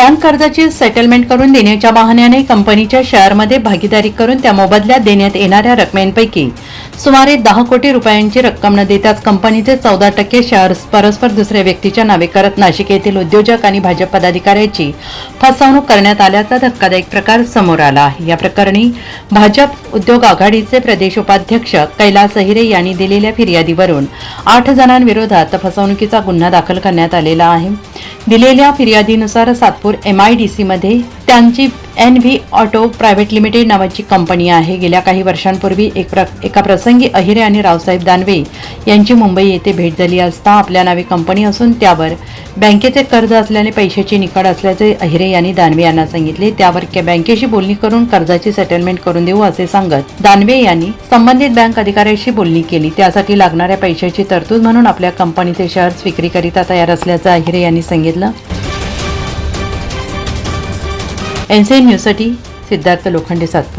Bank कर्जाची settlement करून देण्याच्या बहाण्याने कंपनीच्या शेअरमध्ये भागीदारी करून त्या मोबदल्यात देण्यात येणाऱ्या रकमेंपैकी सुमारे दहा कोटी रुपयांची रक्कम न देताच कंपनीचे चौदा टक्के शेअर्स परस्पर दुसऱ्या व्यक्तीच्या नावे करत नाशिक येथील उद्योजक आणि भाजप पदाधिकाऱ्याची फसवणूक करण्यात आल्याचा धक्कादायक प्रकार समोर आला. आहे या प्रकरणी भाजप उद्योग आघाडीचे प्रदेश उपाध्यक्ष कैलास अहिरे यांनी दिलेल्या फिर्यादीवरून आठ जणांविरोधात फसवणुकीचा गुन्हा दाखल करण्यात आलेला आहे. दिलेल्या फिर्यादीनुसार सातपूर एमआयडीसी मध्ये त्यांची N V auto private limited नावाची कंपनी आहे. गेल्या काही वर्षांपूर्वी एक प्र एका प्रसंगी अहिरे आणि रावसाहेब दानवे यांची मुंबई येथे भेट झाली असता आपल्या नावे कंपनी असून त्यावर बँकेचे कर्ज असल्याने पैशाची निकड असल्याचे अहिरे यांनी दानवे यांना सांगितले. त्यावर बँकेशी बोलणी करून कर्जाची सेटलमेंट करून देऊ असे सांगत दानवे यांनी संबंधित बँक अधिकाऱ्याशी बोलणी केली. त्यासाठी लागणाऱ्या पैशाची तरतूद म्हणून आपल्या कंपनीचे शेअर्स विक्रीकरिता तयार असल्याचं अहिरे यांनी सांगितलं. एनसेन न्यूजसाठी सिद्धार्थ लोखंडे सातपूर